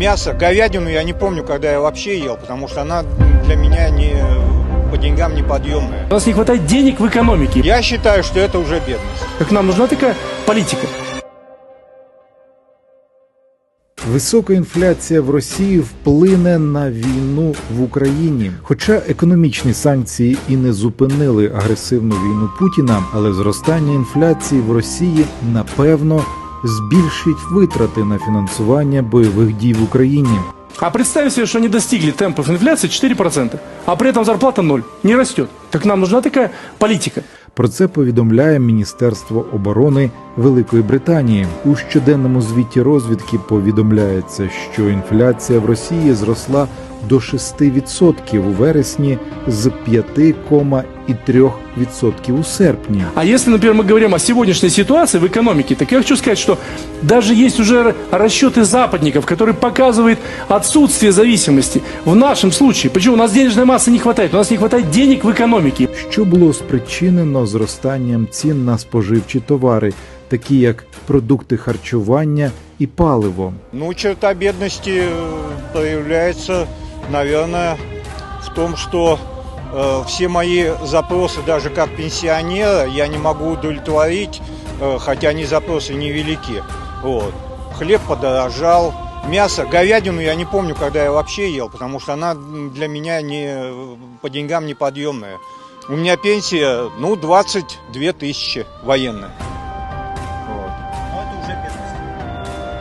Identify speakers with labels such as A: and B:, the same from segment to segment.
A: мясо, говядину я не помню, когда я вообще ел, потому что она для меня не по деньгам неподъемная.
B: У нас не хватает денег в экономике.
A: Я считаю, что это уже бедность.
B: Как нам нужна такая политика.
C: Висока інфляція в Росії вплине на війну в Україні. Хоча економічні санкції і не зупинили агресивну війну Путіна, але зростання інфляції в Росії напевно збільшить витрати на фінансування бойових дій в Україні.
B: А представь себе, что они достигли темпов инфляции 4%, а при этом зарплата ноль, не растет. Так нам нужна такая политика.
C: Про це повідомляє Міністерство оборони Великої Британії. У щоденному звіті розвідки повідомляється, що інфляція в Росії зросла до 6% у вересні з 5,3% у серпні.
B: А если, например, мы говорим о сегодняшней ситуации в экономике, так я хочу сказать, что даже есть уже расчеты западников, которые показывают отсутствие зависимости. В нашем случае, почему у нас денежной массы не хватает? У нас не хватает денег в экономике.
C: що було спричинено зростанням цін на споживчі товари, такі як продукти харчування і паливо.
A: Ну, черта бедности э, проявляется, наверное, в том, что э, все мои запросы, даже как пенсионера, я не могу удовлетворить, э, хотя они запросы невелики. Вот. Хлеб подорожал, мясо, говядину я не помню, когда я вообще ел, потому что она для меня не, по деньгам неподъемная. У меня пенсия, ну, 22 тысячи военная. Вот.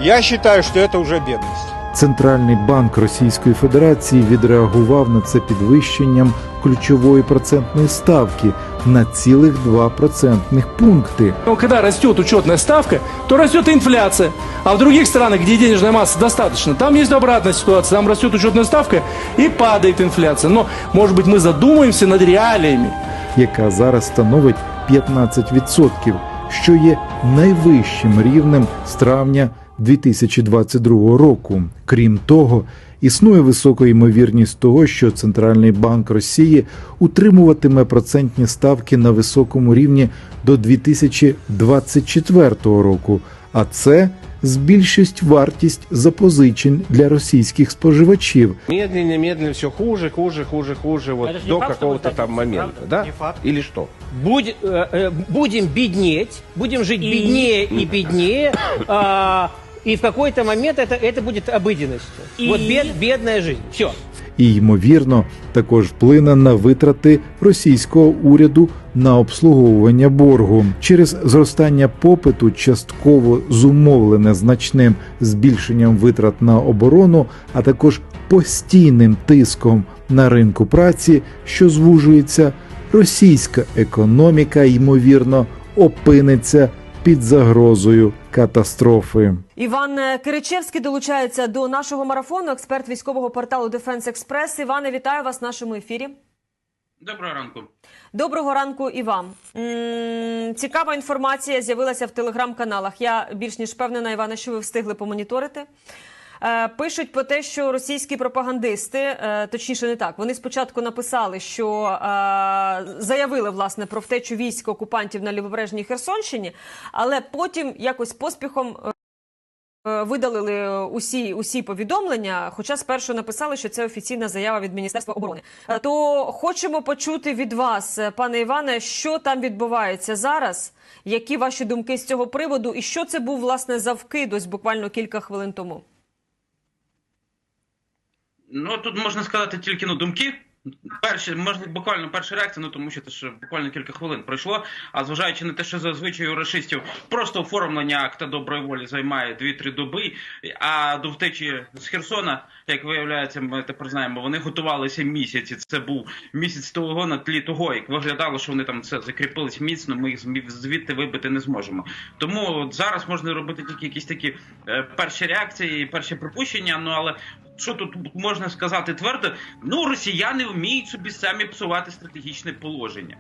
A: Я считаю, что это уже бедность.
C: Центральний банк Російської Федерації відреагував на це підвищенням ключової процентної ставки на цілих 2 процентних пункти.
B: Но когда растет учетная ставка, то растет и инфляция. А в других странах, где денежной массы достаточно, там есть обратная ситуация. Там растет учетная ставка и падает инфляция. Но, может быть, мы задумаемся над реалиями.
C: яка зараз становить 15%, що є найвищим рівнем з травня 2022 року. Крім того, існує висока ймовірність того, що Центральний банк Росії утримуватиме процентні ставки на високому рівні до 2024 року, а це збільшить вартість запозичень для російських споживачів,
D: Медленно, медленно, все хуже, хуже, хуже, хуже, вот
E: Это же не
D: до
E: факт, что
D: какого-то
E: будет
D: там
E: так,
D: момента,
E: правда?
D: да?
E: Не факт.
D: Или что?
E: Будь- э, э, будем беднеть, будем жить беднее и беднее, а, и в какой-то момент это, это будет обыденностью. Вот бед, бедная жизнь. Все.
C: і ймовірно також вплине на витрати російського уряду на обслуговування боргу через зростання попиту, частково зумовлене значним збільшенням витрат на оборону, а також постійним тиском на ринку праці, що звужується, російська економіка ймовірно опиниться під загрозою катастрофи.
F: Іван Киричевський долучається до нашого марафону, експерт військового порталу Дефенс Експрес. Іване, вітаю вас в нашому ефірі.
G: Доброго ранку.
F: Доброго ранку і вам. М, Цікава інформація з'явилася в телеграм-каналах. Я більш ніж впевнена, Івана, що ви встигли помоніторити. Е, Пишуть про те, що російські пропагандисти, е, точніше, не так. Вони спочатку написали, що е, заявили власне про втечу військ окупантів на лівобережній Херсонщині, але потім якось поспіхом. Видалили усі усі повідомлення, хоча спершу написали, що це офіційна заява від Міністерства оборони. То хочемо почути від вас, пане Іване, що там відбувається зараз, які ваші думки з цього приводу, і що це був власне за буквально кілька хвилин тому.
G: Ну тут можна сказати тільки ну, думки. Перші, можна буквально перша реакція, ну тому що це ж буквально кілька хвилин пройшло. А зважаючи на те, що зазвичай у рашистів просто оформлення акта доброї волі займає 2-3 доби. А до втечі з Херсона, як виявляється, ми тепер знаємо, вони готувалися місяць. І це був місяць того на тлі того, як виглядало, що вони там все закріпились міцно. Ми їх звідти вибити не зможемо. Тому зараз можна робити тільки якісь такі е, перші реакції, перші припущення. Ну але що тут можна сказати твердо? Ну, росіяни вміють собі самі псувати стратегічне положення.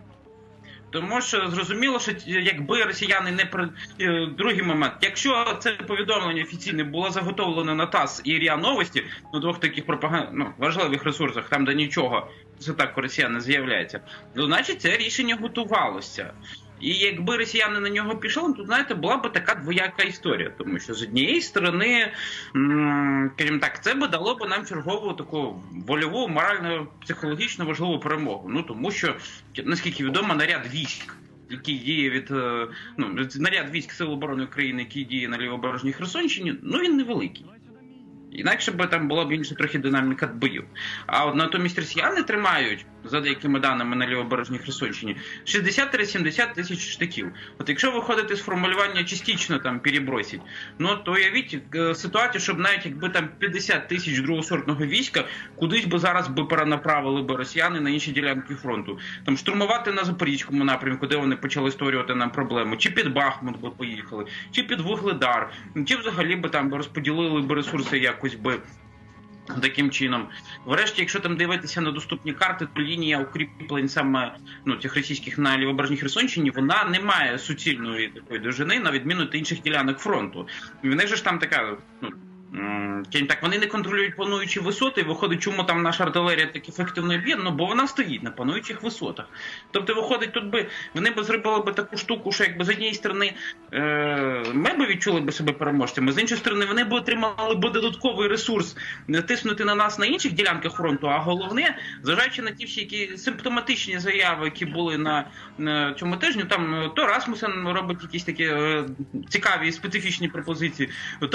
G: Тому що зрозуміло, що якби росіяни не при е, другий момент, якщо це повідомлення офіційне було заготовлено на ТАСС і РІА Новості, на двох таких пропаганд... ну, важливих ресурсах, там де нічого це так росіяни з'являється, то значить це рішення готувалося. І якби росіяни на нього пішли, то знаєте, була б така двояка історія, тому що з однієї сторони, м, скажімо так, це би дало б нам чергову таку вольову, морально психологічно важливу перемогу. Ну тому що наскільки відомо, наряд військ. Який діє від е, ну наряд військ Сил оборони України, який діє на лівобережній Херсонщині, ну він невеликий. Інакше б там була б інша трохи динаміка боїв. А от натомість росіяни тримають, за деякими даними на лівобережній Херсонщині, 60-70 тисяч штиків. От якщо виходити з формулювання частично там перебросить, ну то уявіть е, ситуацію, щоб навіть якби там 50 тисяч другосортного війська кудись би зараз би перенаправили би росіяни на інші ділянки фронту. Там штурмувати на Запорізькому напрямку, де вони почали створювати нам проблему, чи під Бахмут би поїхали, чи під Вугледар, чи взагалі би там розподілили би ресурси якось би. Таким чином, врешті, якщо там дивитися на доступні карти, то лінія укріплень саме ну цих російських на лівобережній Херсонщині, вона не має суцільної такої довжини, на відміну від інших ділянок фронту. Же ж там така, ну так, вони не контролюють плануючі висоти. і Виходить, чому там наша артилерія так ефективно б'є? Ну бо вона стоїть на плануючих висотах. Тобто, виходить, тут би вони б зробили би таку штуку, що якби з однієї сторони е, ми б відчули би себе переможцями, з іншої сторони, вони б отримали б додатковий ресурс тиснути на нас на інших ділянках фронту. А головне, зважаючи на ті всі які симптоматичні заяви, які були на, на цьому тижні, там е, то Расмусен робить якісь такі е, цікаві і специфічні пропозиції, то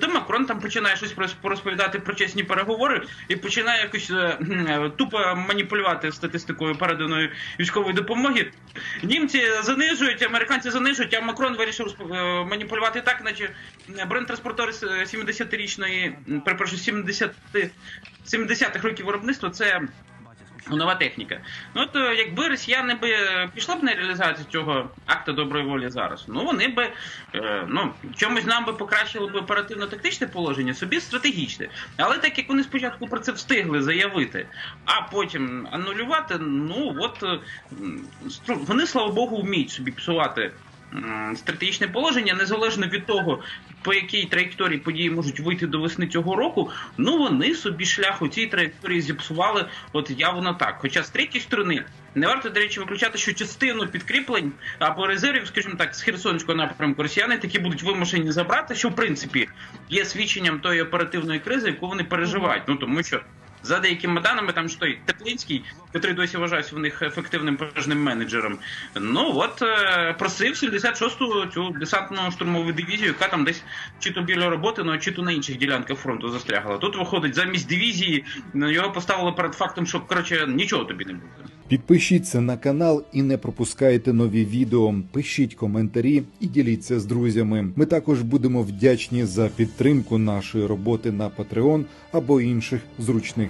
G: то Макрон там починає щось розповідати про чесні переговори і починає якось е, е, тупо маніпулювати статистикою переданої військової допомоги. Німці занижують, американці занижують, а Макрон вирішив е, маніпулювати так, наче е, 70-річної, м, перепрошую, 70 70-х років виробництва це. Нова техніка. Ну то якби росіяни би пішли б на реалізацію цього акта доброї волі зараз, ну вони би е, ну чомусь нам би покращили б оперативно-тактичне положення, собі стратегічне. Але так як вони спочатку про це встигли заявити, а потім анулювати, ну от е, вони, слава Богу, вміють собі псувати. Стратегічне положення незалежно від того, по якій траєкторії події можуть вийти до весни цього року. Ну вони собі шлях у цій траєкторії зіпсували от явно так. Хоча з третьої сторони не варто, до речі, виключати, що частину підкріплень або резервів, скажімо так, з Херсонського напрямку росіяни такі будуть вимушені забрати, що в принципі є свідченням тої оперативної кризи, яку вони переживають. Ну тому що. За деякими даними, там ж той Теплинський, який досі вважається в них ефективним пожежним менеджером. Ну от е, просив 76-ту цю десантну штурмову дивізію, яка там десь чи то біля роботи, ну, чи то на інших ділянках фронту застрягла. Тут виходить замість дивізії, ну, його поставили перед фактом, що коротше нічого тобі не буде.
C: Підпишіться на канал і не пропускайте нові відео. Пишіть коментарі і діліться з друзями. Ми також будемо вдячні за підтримку нашої роботи на Patreon або інших зручних